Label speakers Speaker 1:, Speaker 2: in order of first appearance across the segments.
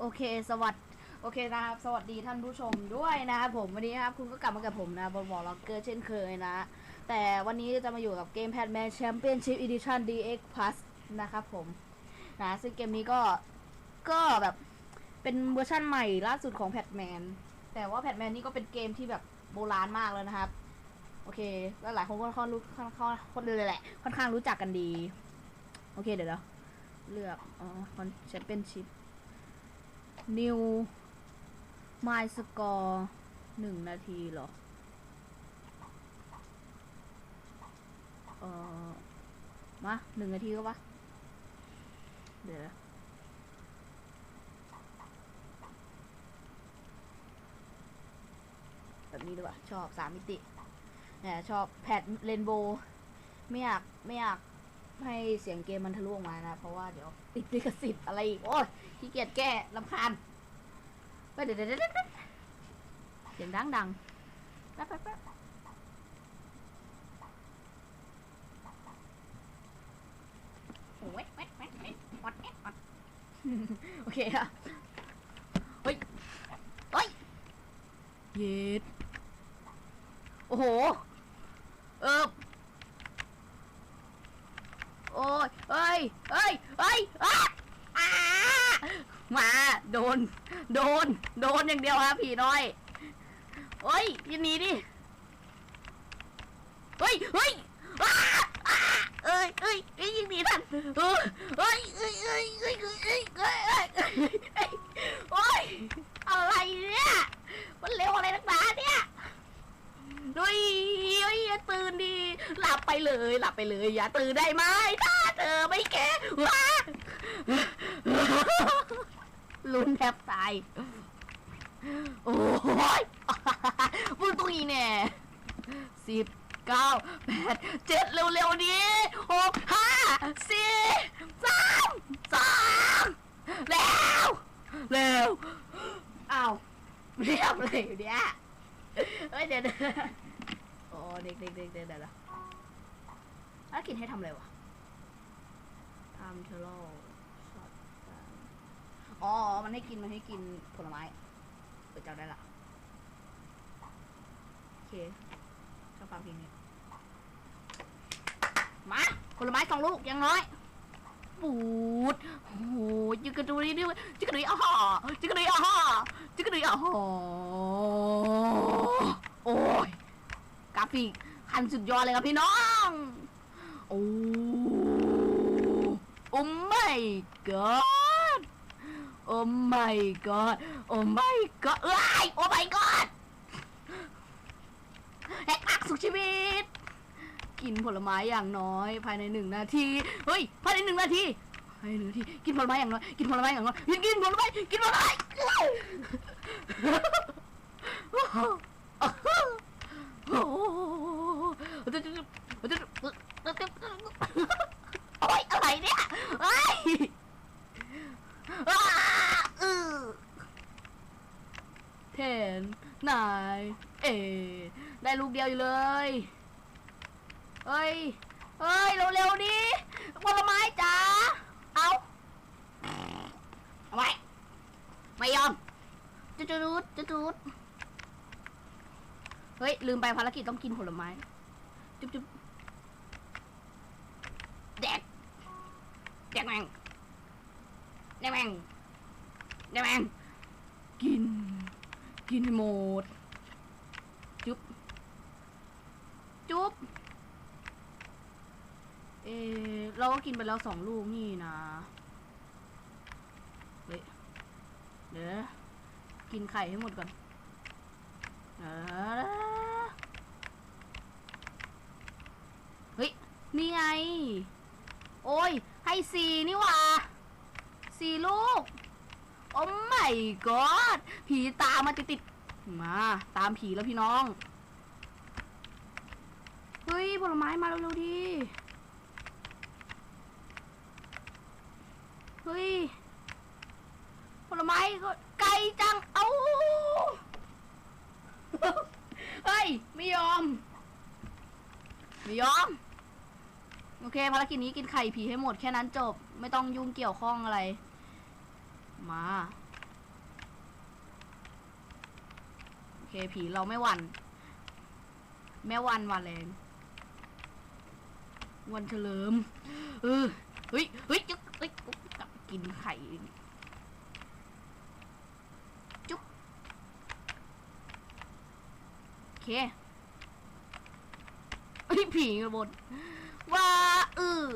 Speaker 1: โอเค สวัสดีโอเคนะครับ สวัสดีท่านผู้ชมด้วยนะครับผมวันนี้นะครับคุณก็กลับมากับผมนะบอลบอลล็อกเกอร์เช่นเคยนะ แต่วันนี้จะมาอยู่กับเกมแพดแมนแชมเปี้ยนชิพอีดิชั่น DX Plus นะครับผมนะซึ่งเกมนี้ก็ก็แบบเป็นเวอร์ชั่นใหม่ล่าสุดของแพดแมนแต่ว่าแพดแมนนี่ก็เป็นเกมที่แบบโบราณมากแล้วนะครับ โอเค แล้วหลายคนก็ค่อนรู้ค่อนข้างคนเลยแหละค่อนข้างรู้จักกันดี โอเคเดี๋ยวเราเลือกอ๋อคอนแชมเปี้ยนชิพ New My Score หนึ่งนาทีเหรอ เออมาหนึ่งนาทีก็วะ เดี๋ยวแบบนี้ดีกว่า ชอบสามมิติเนี่ยชอบแพดเรนโบว์ไม่อยาก ไม่อยากให้เสียงเกมมันทะลุออกมานะ เพราะว่าเดี๋ยวติดลิขสิทธิ์อะไรอีก โอ้ย ขี้เกียจแก้ลำคาญไปเดี๋ยวเดี๋ยวเดี๋ยวเดี๋ยวเสียงดังดังแป๊บแป๊บแป๊บโอ้ยแป๊บแป๊บแป๊บวัดแป๊บวัดโอเคอะเฮ้ยเฮ้ยเย็ดโอ้โห เออโอ้ยเอ้ยเอ้ยเอ้ยอ้าอ้ามา โด น โดน โดนอย่างเดียวครับผีน้อยเฮ้ยยันหนีดิ เฮ้ยเฮ้ยอ้าอ้าเอ้ยเอ้ยเอ้ยยิงหนีทันเฮ้ยเอ้ยเอ้ยเอ้ยเอ้ยเอ้ยเอ้ยเอ้ยเอ้ยเอ้ยโอ้ยอะไรเนี่ย มันเร็วอะไรนักหนาเนี่ยเฮ้ยเฮ้ยอย่าตื่นดี หลับไปเลย หลับไปเลย อย่าตื่นได้ไหมถ้าเธอไม่แก่ว้า ลุ้นแทบตาย โอ้ยมึงตรงนี้แน่สิบเก้าแปดเจ็ดเร็วๆนี้หกห้าสี่สามสองแล้วเร็วอ้าวเรียบเลยอยู่เนี่ยเฮ้ยเดี๋ยวเดี๋ยวโอ้เด็กเด็กเด็กเด็กเดี๋ยวแล้วกินให้ทำอะไรวะทำเทอร์โล อ๋อ มันให้กิน มันให้กินผลไม้ เปิดจำได้ละโอเคชอบฟังเพลงนี้มาผลไม้สองลูกยังน้อย ปูดโอ้โหจิกกระดุยนี่จิกกระดุยอะฮ่าจิกกระดุยอะฮ่าจิกกระดุยอะฮ่าโอ้ยกราฟิกคันสุดยอดเลยครับพี่น้อง โอ้โอ้ my god โอ้ไม่ก็โอ้ my god เอ้ยโอ้ my god แหกปากสุขชีวิต กินผลไม้อย่างน้อย ภายในหนึ่งนาทีเฮ้ยภายในหนึ่งนาทีภายในหนึ่งนาทีกินผลไม้อย่างน้อยกินผลไม้อย่างน้อยกินกินผลไม้กินผลไม้โอ้ยอะไรเนี่ยเอ้ยอ้าอือ เทนนายเอ ได้ลูกเดียวอยู่เลยเฮ้ยเฮ้ยเร็วๆดิผลไม้จ๋าเอาเอาไว้ไม่ยอมจุดจุดจุดจุดเฮ้ย ลืมไปภารกิจต้องกินผลไม้ จุ๊บจุ๊บแดกแดกแมงแดกแมงแดกแมงกิน กินให้หมด จุ๊บ จุ๊บ เออเรา ก็กินไปแล้วสองลูกนี่นะเฮ้ยเดี๋ยวกินไข่ให้หมดก่อนเออเฮ้ย นี่ไง โอ้ย ให้สี่นี่หว่าสี่ลูก โอ้ไม่กอดผีตามมาติดๆมา ตามผีแล้วพี่น้อง เฮ้ย ผลไม้มาเร็วๆดิ เฮ้ยผลไม้ก็ไกลจัง เอาเฮ้ย ไม่ยอม ไม่ยอม โอเค ภารกิจนี้กินไข่ผีให้หมดแค่นั้นจบ ไม่ต้องยุ่งเกี่ยวข้องอะไร มา โอเค ผีเราไม่หวัน่นแม่วันวันแรงวันเฉลิม เออเฮ้ยเฮ้ยเฮ้ย กินไข่จุ๊บโอเคไอ้ผีกระบนว้าเออ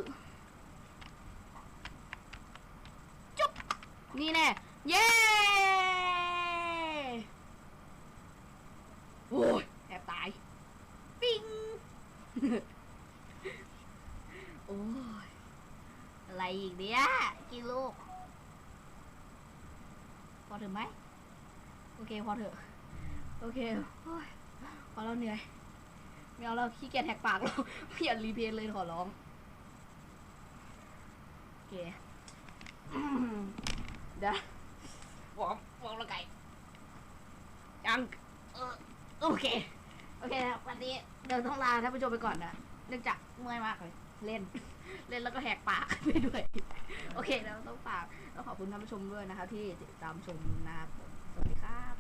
Speaker 1: จุ๊บนี่แน่เย้ โอ้ยแอบตาย ปิ้ง โอ้ย อะไรอีกเนี่ย กี่ลูก พอถอะไหม โอเค พอเถอะ โอเคโอ้ยพอแล้วเหนื่อย ไม่เอาแล้วขี้เกียจแหกปากแล้วเปลี่ยนรีเพลย์เลยขอร้อง โอเคเดี๋ยววอร์มวอร์มร่างกายยังเออโอเค โอเควันนี้เดินต้องลาท่านผู้ชมไปก่อนนะ เนื่องจากเมื่อยมากเลย เล่น เล่นแล้วก็แหกปากไปด้วย โอเคแล้วต้องฝากต้องขอบคุณท่านผู้ชมด้วยนะครับที่ติดตามชมนะครับ สวัสดีครับ